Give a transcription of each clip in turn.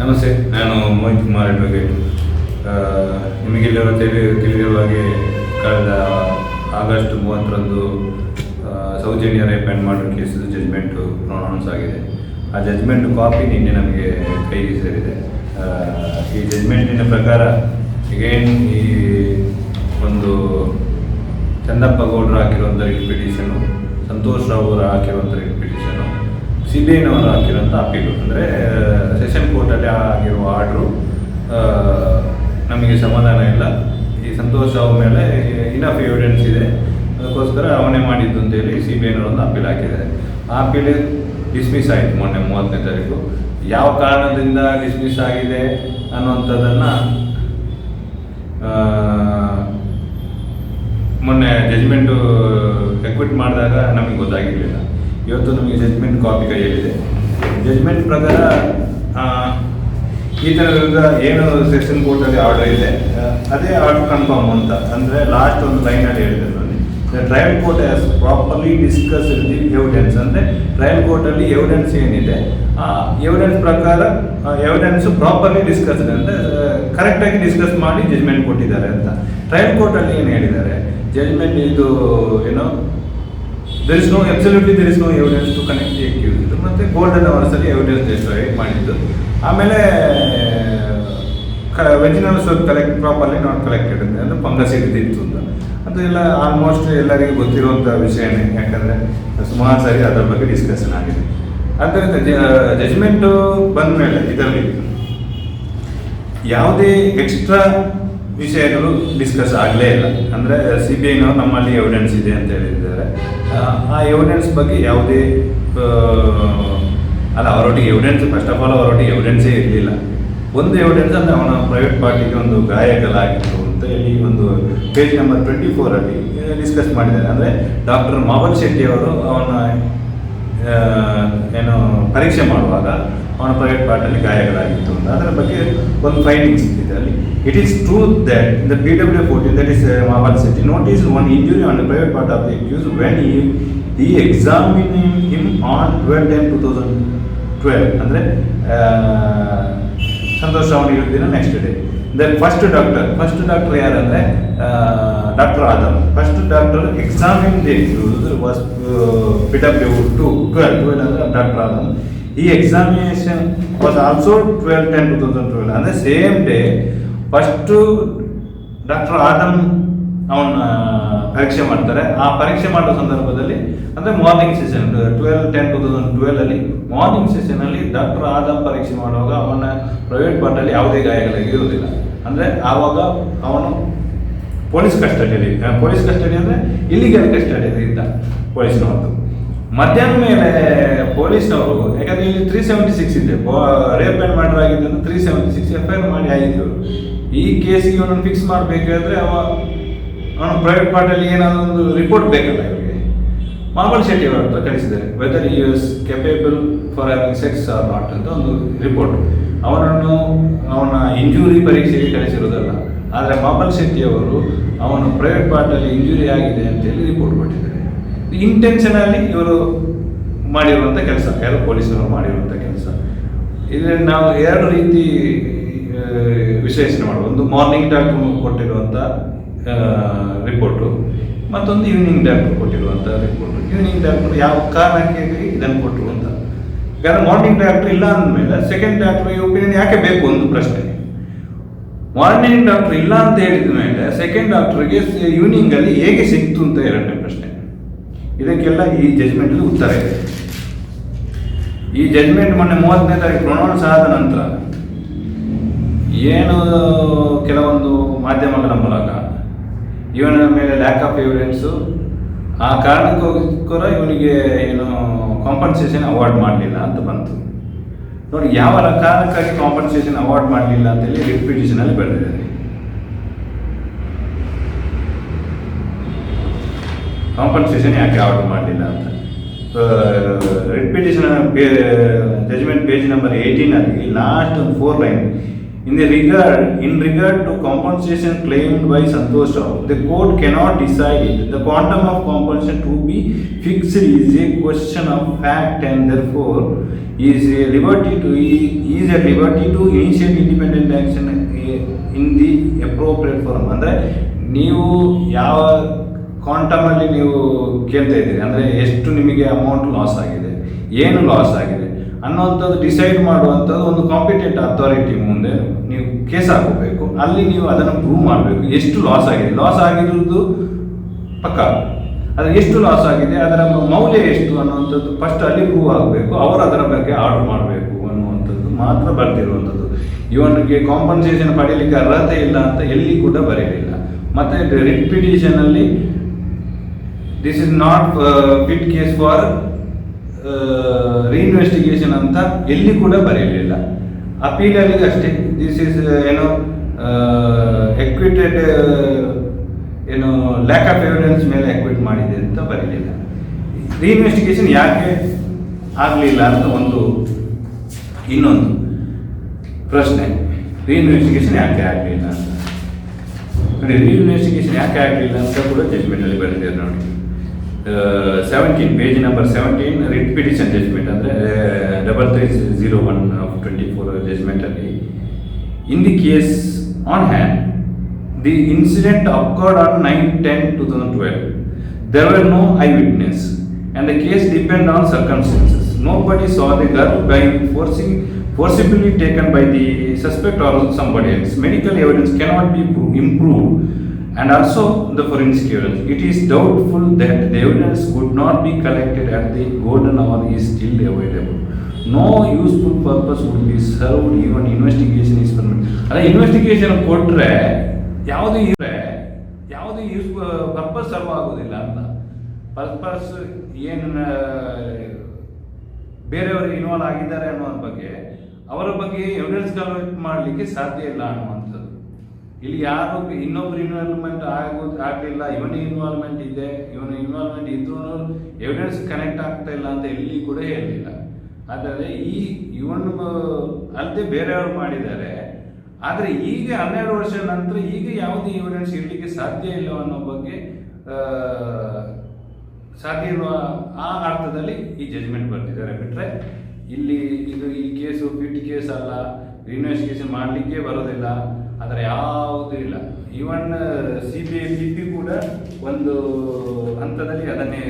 ನಮಸ್ತೆ, ನಾನು ಮೋಹಿತ್ ಕುಮಾರ್ ಅಡ್ವೊಕೇಟ್ ನಿಮಗೆಲ್ಲರೂ ತಿಳಿ ತಿಳಿದಿರುವ ಹಾಗೆ ಕಳೆದ ಆಗಸ್ಟ್ ಮೂವತ್ತರಂದು ಸೌಜನ್ಯ ರೇಪ್ ಆ್ಯಂಡ್ ಮರ್ಡರ್ ಕೇಸದ ಜಜ್ಮೆಂಟು ಪ್ರೊನೌನ್ಸ್ ಆಗಿದೆ. ಆ ಜಜ್ಮೆಂಟ್ ಕಾಪಿ ನಿನ್ನೆ ನಮಗೆ ಕೈಗೆ ಸೇರಿದೆ. ಈ ಜಜ್ಮೆಂಟಿನ ಪ್ರಕಾರ ಅಗೇನ್ ಈ ಒಂದು ಚಂದಪ್ಪ ಗೌಡರು ಹಾಕಿರುವಂಥ ರಿಟ್ ಪಿಟಿಷನು ಸಂತೋಷ್ ರಾವ್ ಅವರು ಹಾಕಿರುವಂಥ ರಿಟ್ ಪಿಟಿಷನು ಸಿ ಬಿ ಐನವರು ಹಾಕಿರೋಂಥ ಅಪೀಲು ಅಂದರೆ ಸೆಷನ್ ಕೋರ್ಟಲ್ಲಿ ಆಗಿರುವ ಆರ್ಡ್ರು ನಮಗೆ ಸಮಾಧಾನ ಇಲ್ಲ. ಈ ಸಂತೋಷ್ ಅವ್ರ ಮೇಲೆ ಇನಫ್ ಎವಿಡೆನ್ಸ್ ಇದೆ. ಅದಕ್ಕೋಸ್ಕರ ಅವನೇ ಮಾಡಿದ್ದು ಅಂತೇಳಿ ಸಿ ಬಿ ಐನವರು ಒಂದು ಅಪೀಲ್ ಹಾಕಿದ್ದಾರೆ. ಆ ಅಪೀಲ್ ಡಿಸ್ಮಿಸ್ ಆಯಿತು ಮೊನ್ನೆ ಮೂವತ್ತನೇ ತಾರೀಕು. ಯಾವ ಕಾರಣದಿಂದ ಡಿಸ್ಮಿಸ್ ಆಗಿದೆ ಅನ್ನುವಂಥದ್ದನ್ನು ಮೊನ್ನೆ ಜಜ್ಮೆಂಟು ಎಕ್ವಿಟ್ ಮಾಡಿದಾಗ ನಮಗೆ ಗೊತ್ತಾಗಿರಲಿಲ್ಲ. ಇವತ್ತು ನಮಗೆ ಜಜ್ಮೆಂಟ್ ಕಾಪಿ ಕೈಯಲ್ಲಿದೆ. ಜಜ್ಮೆಂಟ್ ಪ್ರಕಾರ ಈತನ ವಿರುದ್ಧ ಏನು ಸೆಷನ್ ಕೋರ್ಟಲ್ಲಿ ಆರ್ಡರ್ ಇದೆ ಅದೇ ಆರ್ಡರ್ ಕನ್ಫರ್ಮ್ ಅಂತ. ಅಂದರೆ ಲಾಸ್ಟ್ ಒಂದು ಲೈನಲ್ಲಿ ಹೇಳಿದ್ರು ನೋಡಿ trial court has properly discuss the evidence ಅಂದರೆ ಟ್ರಯಲ್ ಕೋರ್ಟಲ್ಲಿ ಎವಿಡೆನ್ಸ್ ಏನಿದೆ, ಆ ಎವಿಡೆನ್ಸ್ ಪ್ರಕಾರ ಎವಿಡೆನ್ಸ್ ಪ್ರಾಪರ್ಲಿ ಡಿಸ್ಕಸ್ ಅಂದರೆ ಕರೆಕ್ಟಾಗಿ ಡಿಸ್ಕಸ್ ಮಾಡಿ ಜಜ್ಮೆಂಟ್ ಕೊಟ್ಟಿದ್ದಾರೆ ಅಂತ. ಟ್ರಯಲ್ ಕೋರ್ಟಲ್ಲಿ ಏನು ಹೇಳಿದ್ದಾರೆ? ಜಜ್ಮೆಂಟ್ ಇದು ಏನೋ there is no absolutely there is no evidence to connect the accused ಮತ್ತು ಗೋಲ್ಡನ್ ಅವರ್ಸಲ್ಲಿ ಎವಿಡೆನ್ಸ್ ಡಿಸ್ಟ್ರಾಯ್ ಮಾಡಿದ್ದು? ಆಮೇಲೆ vaginals collect properly not collected ಅಂದರೆ ಫಂಗಸ್ ಹಿಡಿದಿತ್ತು ಅಂತ. ಅದು ಆಲ್ಮೋಸ್ಟ್ ಎಲ್ಲರಿಗೂ ಗೊತ್ತಿರುವಂಥ ವಿಷಯನೇ ಯಾಕಂದರೆ ಸುಮಾರು ಸಾರಿ ಅದರ ಬಗ್ಗೆ ಡಿಸ್ಕಷನ್ ಆಗಿದೆ. ಆದ್ದರಿಂದ ಜಜ್ಮೆಂಟು ಬಂದ ಮೇಲೆ ಇದರಲ್ಲಿ ಯಾವುದೇ ಎಕ್ಸ್ಟ್ರಾ ವಿಷಯಗಳು ಡಿಸ್ಕಸ್ ಆಗಲೇ ಇಲ್ಲ. ಅಂದರೆ ಸಿ ಬಿ ಐನವರು ನಮ್ಮಲ್ಲಿ ಎವಿಡೆನ್ಸ್ ಇದೆ ಅಂತ ಹೇಳಿದ್ದಾರೆ. ಆ, ಎವಿಡೆನ್ಸ್ ಬಗ್ಗೆ ಯಾವುದೇ ಅಲ್ಲ ಅವರೊಟ್ಟಿಗೆ ಎವಿಡೆನ್ಸ್ ಫಸ್ಟ್ ಆಫ್ ಆಲ್ ಅವರೊಟ್ಟಿಗೆ ಎವಿಡೆನ್ಸೇ ಇರಲಿಲ್ಲ. ಒಂದು ಎವಿಡೆನ್ಸ್ ಅಂದರೆ ಅವನ ಪ್ರೈವೇಟ್ ಪಾರ್ಟಿಗೆ ಒಂದು ಗಾಯಕಲಾಗಿತ್ತು ಅಂತ ಹೇಳಿ ಒಂದು ಪೇಜ್ ನಂಬರ್ ಟ್ವೆಂಟಿ ಫೋರಲ್ಲಿ ಡಿಸ್ಕಸ್ ಮಾಡಿದ್ದಾರೆ. ಅಂದರೆ ಡಾಕ್ಟರ್ ಮಾವನ್ ಶೆಟ್ಟಿ ಅವರು ಅವನ ಏನು ಪರೀಕ್ಷೆ ಮಾಡುವಾಗ ಅವನ ಪ್ರೈವೇಟ್ ಪಾರ್ಟಲ್ಲಿ ಗಾಯಗಳಾಗಿತ್ತು ಅಂತ. ಅದರ ಬಗ್ಗೆ ಒಂದು ಫೈಂಡಿಂಗ್ ಸಿಕ್ಕಿದೆ. ಅಲ್ಲಿ it is true that the P W forty that is ಮಾವಲ್ city notice one injury on private part of the accuse when he he examining him on twelve ten two thousand twelve ಅಂದರೆ ಸಂತೋಷ್ ಅವನು ದಿನ next day the first doctor first doctor ಯಾರಂದ್ರೆ doctor Adam first doctor examine the was P W two twelve twelve ಅಂದರೆ doctor Adam ಈ examination was also twelve ten two thousand twelve ಅಂದರೆ same day first doctor Adam ಅವನ ಪರೀಕ್ಷೆ ಮಾಡ್ತಾರೆ. ಆ ಪರೀಕ್ಷೆ ಮಾಡೋ ಸಂದರ್ಭದಲ್ಲಿ, ಅಂದರೆ morning session twelve ten two thousand ಟ್ವೆಲಲ್ಲಿ morning ಸೆಷನಲ್ಲಿ ಡಾಕ್ಟರ್ ಆದಮ್ ಪರೀಕ್ಷೆ ಮಾಡುವಾಗ ಅವನ ಪ್ರೈವೇಟ್ ಪಾರ್ಟಲ್ಲಿ ಯಾವುದೇ ಗಾಯಗಳಿಗೆ ಇರುವುದಿಲ್ಲ. ಅಂದರೆ ಆವಾಗ ಅವನು ಪೊಲೀಸ್ ಕಸ್ಟಡಿಯಲ್ಲಿ ಪೊಲೀಸ್ ಕಸ್ಟಡಿ ಅಂದರೆ ಇಲ್ಲಿಗಲ್ ಕಸ್ಟಡಿಯಲ್ಲಿ ಇದ್ದ ಪೊಲೀಸ್ನವ್ರದ್ದು. ಮಧ್ಯಾಹ್ನ ಮೇಲೆ ಪೊಲೀಸ್ನವರು, ಯಾಕಂದ್ರೆ ಇಲ್ಲಿ ತ್ರೀ ಸೆವೆಂಟಿ ಸಿಕ್ಸ್ ಇದೆ. ರೇಪ್ ಆ್ಯಂಡ್ ಮರ್ಡರ್ ಆಗಿದ್ದು three seventy six F I R ಮಾಡಿ ಆಗಿದ್ರು ಈ ಕೇಸಿಗೆ ಇವನನ್ನು ಫಿಕ್ಸ್ ಮಾಡಬೇಕಾದ್ರೆ ಅವ, ಅವನು ಪ್ರೈವೇಟ್ ಪಾರ್ಟಲ್ಲಿ ಏನಾದರೂ ಒಂದು ರಿಪೋರ್ಟ್ ಬೇಕಲ್ಲ ಇವರಿಗೆ. ಮಾಮೂಲ್ ಶೆಟ್ಟಿ ಅವರ ಹತ್ರ ಕಳಿಸಿದ್ದಾರೆ. Whether he is capable for having sex or not ಅಂತ ಒಂದು ರಿಪೋರ್ಟ್ ಅವನನ್ನು, ಅವನ ಇಂಜುರಿ ಪರೀಕ್ಷೆಗೆ ಕಳಿಸಿರೋದಲ್ಲ. ಆದರೆ ಮಾಮಲ್ ಶೆಟ್ಟಿ ಅವರು ಅವನು ಪ್ರೈವೇಟ್ ಪಾರ್ಟಲ್ಲಿ ಇಂಜುರಿ ಆಗಿದೆ ಅಂತೇಳಿ ರಿಪೋರ್ಟ್ ಕೊಟ್ಟಿದ್ದಾರೆ. ಇಂಟೆನ್ಷನಲ್ಲಿ ಇವರು ಮಾಡಿರುವಂಥ ಕೆಲಸ, ಯಾರು ಪೊಲೀಸರು ಮಾಡಿರುವಂಥ ಕೆಲಸ. ಇದರಲ್ಲಿ ನಾವು ಎರಡು ರೀತಿ ವಿಶ್ಲೇಷಣೆ ಮಾಡ್ಬೋದು ಒಂದು ಮಾರ್ನಿಂಗ್ ಡಾಕ್ಟರ್ ಕೊಟ್ಟಿರುವಂಥ ರಿಪೋರ್ಟು ಮತ್ತೊಂದು ಈವ್ನಿಂಗ್ ಡಾಕ್ಟರ್ ಕೊಟ್ಟಿರುವಂಥ ರಿಪೋರ್ಟು ಈವ್ನಿಂಗ್ ಡಾಕ್ಟರ್ ಯಾವ ಕಾರಣಕ್ಕೆ ಇದನ್ನು ಕೊಟ್ಟರು ಅಂತ. ಯಾಕಂದ್ರೆ ಮಾರ್ನಿಂಗ್ ಡಾಕ್ಟರ್ ಇಲ್ಲ ಅಂದಮೇಲೆ ಸೆಕೆಂಡ್ ಡಾಕ್ಟರ್ ಒಪಿನಿಯನ್ ಯಾಕೆ ಬೇಕು ಒಂದು ಪ್ರಶ್ನೆ. ಮಾರ್ನಿಂಗ್ ಡಾಕ್ಟರ್ ಇಲ್ಲ ಅಂತ ಹೇಳಿದ ಮೇಲೆ ಸೆಕೆಂಡ್ ಡಾಕ್ಟರ್ಗೆ ಈವ್ನಿಂಗಲ್ಲಿ ಹೇಗೆ ಸಿಕ್ತು ಅಂತ ಎರಡನೇ ಪ್ರಶ್ನೆ. ಇದಕ್ಕೆಲ್ಲ ಈ ಜಜ್ಮೆಂಟಲ್ಲಿ ಉತ್ತರ ಇದೆ. ಈ ಜಜ್ಮೆಂಟ್ ಮೊನ್ನೆ ಮೂವತ್ತನೇ ತಾರೀಕು ಪ್ರೊನೌನ್ಸ್ ಆದ ನಂತರ ಏನು ಕೆಲವೊಂದು ಮಾಧ್ಯಮಗಳ ಮೂಲಕ, ಇವನ ಮೇಲೆ ಲ್ಯಾಕ್ ಆಫ್ ಎವಿಡೆನ್ಸು ಆ ಕಾರಣಕ್ಕೋಸ್ಕರ ಇವನಿಗೆ ಏನು ಕಾಂಪನ್ಸೇಷನ್ ಅವಾರ್ಡ್ ಮಾಡಲಿಲ್ಲ ಅಂತ ಬಂತು. ನೋಡಿ, ಯಾವ ಕಾರಣಕ್ಕಾಗಿ ಕಾಂಪನ್ಸೇಷನ್ ಅವಾರ್ಡ್ ಮಾಡಲಿಲ್ಲ ಅಂತೇಳಿ ರಿಟ್ ಪಿಟಿಷನಲ್ಲಿ ಬರೆದಿದ್ದಾರೆ ಕಾಂಪನ್ಸೇಷನ್ ಯಾಕೆ ಆರ್ಡರ್ ಮಾಡಲಿಲ್ಲ ಅಂತ? Repetition judgement page number eighteen ಅಲ್ಲಿ ಲಾಸ್ಟ್ ಒಂದು four line in the regard in regard to compensation claim by Santosh Rao the court cannot decide the quantum of compensation to be fixed is a question of fact and therefore is a liberty to is a liberty to initiate independent action in the appropriate form ಅಂದರೆ, ನೀವು ಯಾವ ಕ್ವಾಂಟಮಲ್ಲಿ ನೀವು ಕೇಳ್ತಾ ಇದ್ದೀರಿ. ಅಂದರೆ ಎಷ್ಟು ನಿಮಗೆ amount loss ಆಗಿದೆ, ಏನು ಲಾಸ್ ಆಗಿದೆ ಅನ್ನೋಂಥದ್ದು ಡಿಸೈಡ್ ಮಾಡುವಂಥದ್ದು ಒಂದು ಕಾಂಪಿಟೆಂಟ್ ಅಥಾರಿಟಿ ಮುಂದೆ ನೀವು ಕೇಸ್ ಹಾಕೋಬೇಕು. ಅಲ್ಲಿ ನೀವು ಅದನ್ನು ಪ್ರೂವ್ ಮಾಡಬೇಕು. ಎಷ್ಟು ಲಾಸ್ ಆಗಿದೆ? ಲಾಸ್ ಆಗಿರುವುದು ಪಕ್ಕ? ಅದು ಎಷ್ಟು ಲಾಸ್ ಆಗಿದೆ? ಅದರ ಮೌಲ್ಯ ಎಷ್ಟು ಅನ್ನುವಂಥದ್ದು ಫಸ್ಟ್ ಅಲ್ಲಿ ಪ್ರೂವ್ ಆಗಬೇಕು. ಅವರು ಅದರ ಬಗ್ಗೆ ಆರ್ಡರ್ ಮಾಡಬೇಕು ಅನ್ನುವಂಥದ್ದು ಮಾತ್ರ ಬರ್ತಿರುವಂಥದ್ದು. ಇವನಿಗೆ ಕಾಂಪನ್ಸೇಷನ್ ಪಡೀಲಿಕ್ಕೆ ಅರ್ಹತೆ ಇಲ್ಲ ಅಂತ ಎಲ್ಲಿ ಕೂಡ ಬರೆಯಲಿಲ್ಲ ಮತ್ತು ರಿಪಿಟೇಷನಲ್ಲಿ ಪಿಟಿಷನಲ್ಲಿ this is not fit case for reinvestigation ಅಂತ ಎಲ್ಲಿ ಕೂಡ ಬರೆಯಲಿಲ್ಲ. ಅಪೀಲಲ್ಲಿಗೆ ಅಷ್ಟೇ. ದಿಸ್ ಇಸ್ ಏನೋ ಎಕ್ವಿಟೆಡ್ ಏನು ಲ್ಯಾಕ್ ಆಫ್ ಎವಿಡೆನ್ಸ್ ಮೇಲೆ ಎಕ್ವಿಟ್ ಮಾಡಿದೆ ಅಂತ ಬರೀಲಿಲ್ಲ ರೀಇನ್ವೆಸ್ಟಿಗೇಷನ್ ಯಾಕೆ ಆಗಲಿಲ್ಲ ಅಂತ ಒಂದು ಇನ್ನೊಂದು ಪ್ರಶ್ನೆ. ರೀಇನ್ವೆಸ್ಟಿಗೇಷನ್ ಯಾಕೆ ಆಗಲಿಲ್ಲ ಅಂತ. ನೋಡಿ ರೀಇನ್ವೆಸ್ಟಿಗೇಷನ್ ಯಾಕೆ ಆಗಲಿಲ್ಲ ಅಂತ ಕೂಡ ಜಜ್ಮೆಂಟಲ್ಲಿ ಬರೆದಿದ್ದಾರೆ ನೋಡಿ. Seventeen page number seventeen writ petition judgment ಅಂದರೆ double three zero one of twenty four ಜಜ್ಮೆಂಟಲ್ಲಿ in the case on hand the incident occurred on nine ten two thousand twelve there were no eye witness and the case depend on circumstances. Nobody saw the girl being forcing, forcibly taken by the suspect or somebody else. Medical evidence cannot be pro- improved and also the forensic evidence. It is doubtful that the evidence could not be collected at the golden hour is still available. No useful purpose would be served even investigation is permitted. ಅದೇ investigation ಕೊಟ್ಟರೆ ಯಾವುದು ಇದ್ರೆ ಯಾವುದು use purpose serve ಆಗೋದಿಲ್ಲ ಅಂತ purpose ಏನು ಬೇರೆಯವರು involve ಆಗಿದ್ದಾರೆ ಅನ್ನೋ ಬಗ್ಗೆ ಅವರ ಬಗ್ಗೆ ಎವಿಡೆನ್ಸ್ ಕಲೆಕ್ಟ್ ಮಾಡಲಿಕ್ಕೆ ಸಾಧ್ಯ ಇಲ್ಲ ಅನ್ನುವಂಥದ್ದು ಇಲ್ಲಿ ಯಾರು ಇನ್ನೊಬ್ರು ಇನ್ವಾಲ್ವ್ಮೆಂಟ್ ಆಗೋದು ಆಗಲಿಲ್ಲ, ಇವನ ಇನ್ವಾಲ್ವ್ಮೆಂಟ್ ಇದೆ, ಇವನ ಇನ್ವಾಲ್ವ್ಮೆಂಟ್ ಇದ್ರೂ ಎವಿಡೆನ್ಸ್ ಕನೆಕ್ಟ್ ಆಗ್ತಾ ಇಲ್ಲ ಅಂತ ಎಲ್ಲಿ ಕೂಡ ಹೇಳಲಿಲ್ಲ. ಆದರೆ ಈ ಇವನು ಅಲ್ಲದೆ ಬೇರೆಯವರು ಮಾಡಿದ್ದಾರೆ. ಆದರೆ ಈಗ ಹನ್ನೆರಡು ವರ್ಷ ನಂತರ ಈಗ ಯಾವುದೇ ಎವಿಡೆನ್ಸ್ ಇರಲಿಕ್ಕೆ ಸಾಧ್ಯ ಇಲ್ಲ ಅನ್ನೋ ಬಗ್ಗೆ ಸಾಧ್ಯ ಇರುವ ಆ ಅರ್ಥದಲ್ಲಿ ಈ ಜಜ್ಮೆಂಟ್ ಬರ್ತಿದ್ದಾರೆ ಬಿಟ್ರೆ, ಇಲ್ಲಿ ಇದು ಈ ಕೇಸು ಪಿಟ್ ಕೇಸ್ ಅಲ್ಲ. ಇನ್ವೆಸ್ಟಿಗೇಷನ್ ಮಾಡಲಿಕ್ಕೆ ಬರೋದಿಲ್ಲ. ಅದರ ಯಾವುದೂ ಇಲ್ಲ. Even C B I P P ಕೂಡ ಒಂದು ಹಂತದಲ್ಲಿ ಅದನ್ನೇ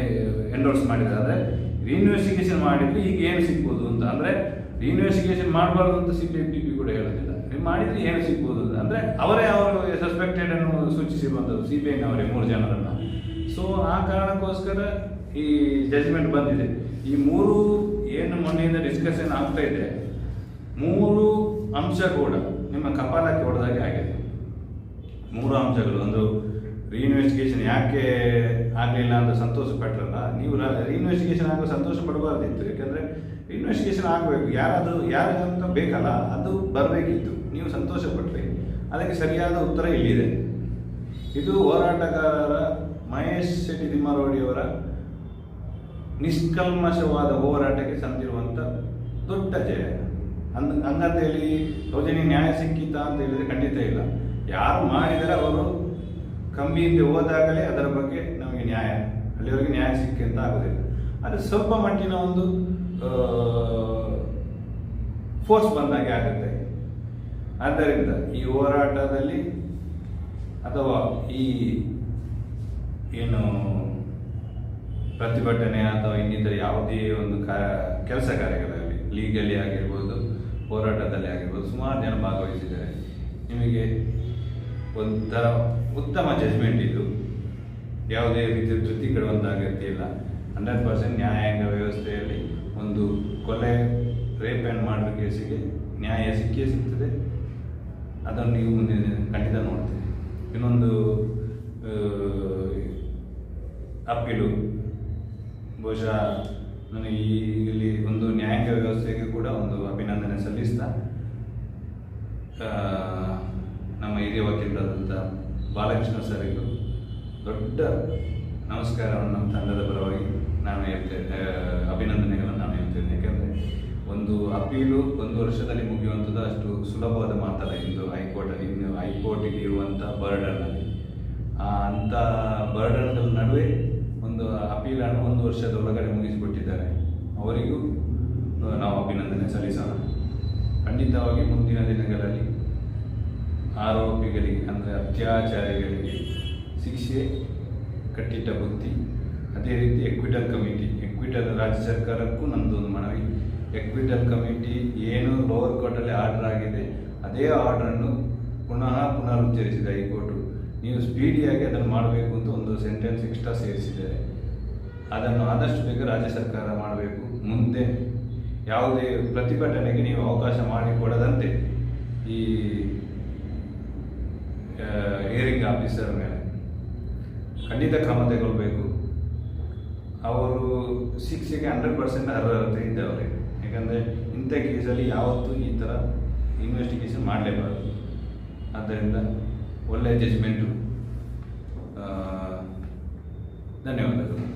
ಎಂಡೋರ್ಸ್ ಮಾಡಿದ್ದಾರೆ ರೀಇನ್ವೆಸ್ಟಿಗೇಷನ್ ಮಾಡಿದ್ರೆ ಈಗ ಏನು ಸಿಗ್ಬೋದು ಅಂತ ಅಂದರೆ ರೀಇನ್ವೆಸ್ಟಿಗೇಷನ್ ಮಾಡಬಾರ್ದು ಅಂತ C B I P P ಕೂಡ ಹೇಳೋದಿಲ್ಲ. ನೀವು ಮಾಡಿದರೆ ಏನು ಸಿಗ್ಬೋದು ಅಂತ ಅಂದರೆ ಅವರೇ ಅವರು ಸಸ್ಪೆಕ್ಟೆಡ್ ಅನ್ನು ಸೂಚಿಸಿರುವಂಥದ್ದು ಸಿ ಬಿ ಐನವರೇ ಮೂರು ಜನರನ್ನು. ಸೊ ಆ ಕಾರಣಕ್ಕೋಸ್ಕರ ಈ ಜಜ್ಮೆಂಟ್ ಬಂದಿದೆ. ಈ ಮೂರು ಏನು ಮೊನ್ನೆಯಿಂದ ಡಿಸ್ಕಷನ್ ಆಗ್ತಾ ಇದೆ. ಮೂರು ಅಂಶ ಕೂಡ ನಿಮ್ಮ ಕಪಾಲಕ್ಕೆ ಹೊಡೆದಾಗೆ ಆಗಿದೆ. ಮೂರು ಅಂಶಗಳು. ಒಂದು ರೀಇನ್ವೆಸ್ಟಿಗೇಷನ್ ಯಾಕೆ ಆಗಲಿಲ್ಲ ಅಂತ ಸಂತೋಷ ಪಟ್ಟರಲ್ಲ ನೀವು ರೀಇನ್ವೆಸ್ಟಿಗೇಷನ್ ಆಗೋ ಸಂತೋಷ ಪಡಬಾರ್ದಿತ್ತು ಯಾಕಂದರೆ ಇನ್ವೆಸ್ಟಿಗೇಷನ್ ಆಗಬೇಕು. ಯಾರದು ಯಾರಂತ ಬೇಕಲ್ಲ, ಅದು ಬರಬೇಕಿತ್ತು. ನೀವು ಸಂತೋಷ ಪಟ್ಟರೆ ಅದಕ್ಕೆ ಸರಿಯಾದ ಉತ್ತರ ಇಲ್ಲಿದೆ. ಇದು ಹೋರಾಟಗಾರರ ಮಹೇಶ್ ಶೆಟ್ಟಿ ತಿಮ್ಮಾರೋಡಿಯವರ ನಿಷ್ಕಲ್ಮಶವಾದ ಹೋರಾಟಕ್ಕೆ ಸಂದಿರುವಂಥ ದೊಡ್ಡ ಜಯ. ಅಂದ್ ಹಂಗಂತ ನ್ಯಾಯ ಸಿಕ್ಕಿತ ಅಂತ ಹೇಳಿದ್ರೆ ಖಂಡಿತ ಇಲ್ಲ. ಯಾರು ಮಾಡಿದರೆ ಅವರು ಕಂಬಿಯಿಂದ ಹೋದಾಗಲೇ ಅದರ ಬಗ್ಗೆ ನಮಗೆ ನ್ಯಾಯ, ಅಲ್ಲಿವರೆಗೆ ನ್ಯಾಯ ಸಿಕ್ಕಿ ಅಂತ ಆಗೋದಿಲ್ಲ. ಅದು ಸ್ವಲ್ಪ ಮಟ್ಟಿನ ಒಂದು ಫೋರ್ಸ್ ಬಂದಾಗೆ ಆಗುತ್ತೆ. ಆದ್ದರಿಂದ ಈ ಹೋರಾಟದಲ್ಲಿ ಅಥವಾ ಈ ಏನು ಪ್ರತಿಭಟನೆ ಅಥವಾ ಇನ್ನಿತರ ಯಾವುದೇ ಒಂದು ಕ, ಕೆಲಸ ಕಾರ್ಯಗಳಲ್ಲಿ ಲೀಗಲಿ ಆಗಿರ್ಬೋದು ಹೋರಾಟದಲ್ಲಿ ಆಗಿರ್ಬೋದು, ಸುಮಾರು ಜನ ಭಾಗವಹಿಸಿದ್ದಾರೆ. ನಿಮಗೆ ಒಂಥರ ಉತ್ತಮ ಜಜ್ಮೆಂಟ್ ಇದು ಯಾವುದೇ ರೀತಿಯ ತೃಪ್ತಿ ಕೆಡುವಂಥ ಅಗತ್ಯ ಇಲ್ಲ ಹಂಡ್ರೆಡ್ ಪರ್ಸೆಂಟ್ ನ್ಯಾಯಾಂಗ ವ್ಯವಸ್ಥೆಯಲ್ಲಿ ಒಂದು ಕೊಲೆ, ರೇಪ್ ಆ್ಯಂಡ್ ಮರ್ಡರ್ ಕೇಸಿಗೆ ನ್ಯಾಯ ಸಿಕ್ಕೇ ಸಿಗ್ತದೆ. ಅದನ್ನು ನೀವು ಮುಂದೆ ಖಂಡಿತ ನೋಡ್ತೀರಿ. ಇನ್ನೊಂದು ಅಪ್ಪೀಲು ಬಹುಶಃ ನನಗೆ ಈ ಇಲ್ಲಿ ಒಂದು ನ್ಯಾಯಾಂಗ ವ್ಯವಸ್ಥೆಗೆ ಕೂಡ ಒಂದು ಅಭಿನಂದನೆ ಸಲ್ಲಿಸ್ತಾ ನಮ್ಮ ಹಿರಿಯ ವಕೀಲರಾದಂಥ ಬಾಲಕೃಷ್ಣ ಸರಿಗೂ ದೊಡ್ಡ ನಮಸ್ಕಾರವನ್ನು ನಮ್ಮ ತಂಡದ ಪರವಾಗಿ ನಾನು ಹೇಳ್ತೇನೆ ಅಭಿನಂದನೆಗಳನ್ನು ನಾನು ಹೇಳ್ತೇನೆ. ಯಾಕೆಂದರೆ ಒಂದು ಅಪೀಲು ಒಂದು ವರ್ಷದಲ್ಲಿ ಮುಗಿಯುವಂಥದ್ದು ಅಷ್ಟು ಸುಲಭವಾದ ಮಾತಲ್ಲ ಇಂದು ಹೈಕೋರ್ಟಲ್ಲಿ ಇನ್ನು ಹೈಕೋರ್ಟಿಗೆ ಇರುವಂಥ ಬರ್ಡನ್ನಲ್ಲಿ ಅಂಥ ಬರ್ಡನ್ಗಳ ನಡುವೆ ಒಂದು ಅಪೀಲನ್ನು ಒಂದು ವರ್ಷದ ಒಳಗಡೆ ಮುಗಿಸಿಬಿಟ್ಟಿದ್ದಾರೆ ಅವರಿಗೂ ನಾವು ಅಭಿನಂದನೆ ಸಲ್ಲಿಸೋಣ. ಖಂಡಿತವಾಗಿ ಮುಂದಿನ ದಿನಗಳಲ್ಲಿ ಆರೋಪಿಗಳಿಗೆ, ಅಂದರೆ ಅತ್ಯಾಚಾರಿಗಳಿಗೆ ಶಿಕ್ಷೆ ಕಟ್ಟಿಟ್ಟ ಬುತ್ತಿ ಅದೇ ರೀತಿ ಎಕ್ವಿಟಲ್ ಕಮಿಟಿ ಎಕ್ವಿಟಲ್ ರಾಜ್ಯ ಸರ್ಕಾರಕ್ಕೂ ನಮ್ಮದೊಂದು ಮನವಿ. ಎಕ್ವಿಟಲ್ ಕಮಿಟಿ ಏನು ಲೋವರ್ ಕೋರ್ಟಲ್ಲಿ ಆರ್ಡರ್ ಆಗಿದೆ, ಅದೇ ಆರ್ಡ್ರನ್ನು ಪುನಃ ಪುನರುಚ್ಚರಿಸಿದೆ ಹೈಕೋರ್ಟು. ನೀವು ಸ್ಪೀಡಿಯಾಗಿ ಅದನ್ನು ಮಾಡಬೇಕು ಅಂತ ಒಂದು ಸೆಂಟೆನ್ಸ್ ಎಕ್ಸ್ಟ್ರಾ ಸೇರಿಸಿದ್ದಾರೆ. ಅದನ್ನು ಆದಷ್ಟು ಬೇಗ ರಾಜ್ಯ ಸರ್ಕಾರ ಮಾಡಬೇಕು. ಮುಂದೆ ಯಾವುದೇ ಪ್ರತಿಭಟನೆಗೆ ನೀವು ಅವಕಾಶ ಮಾಡಿಕೊಡದಂತೆ ಈ ಹಿಯರಿಂಗ್ ಆಫೀಸರ್ ಮೇಲೆ ಖಂಡಿತ ಕ್ರಮ ತಗೊಳ್ಬೇಕು. ಅವರು ಶಿಕ್ಷೆಗೆ ಹಂಡ್ರೆಡ್ ಪರ್ಸೆಂಟ್ ಅರ್ಹತೆ ಇದ್ದವರೇ. ಯಾಕಂದರೆ ಇಂಥ ಕೇಸಲ್ಲಿ ಯಾವತ್ತೂ ಈ ಥರ ಇನ್ವೆಸ್ಟಿಗೇಷನ್ ಮಾಡಲೇಬಾರದು. ಆದ್ದರಿಂದ ಒಳ್ಳೆಯ ಜಜ್ಮೆಂಟು ಧನ್ಯವಾದಗಳು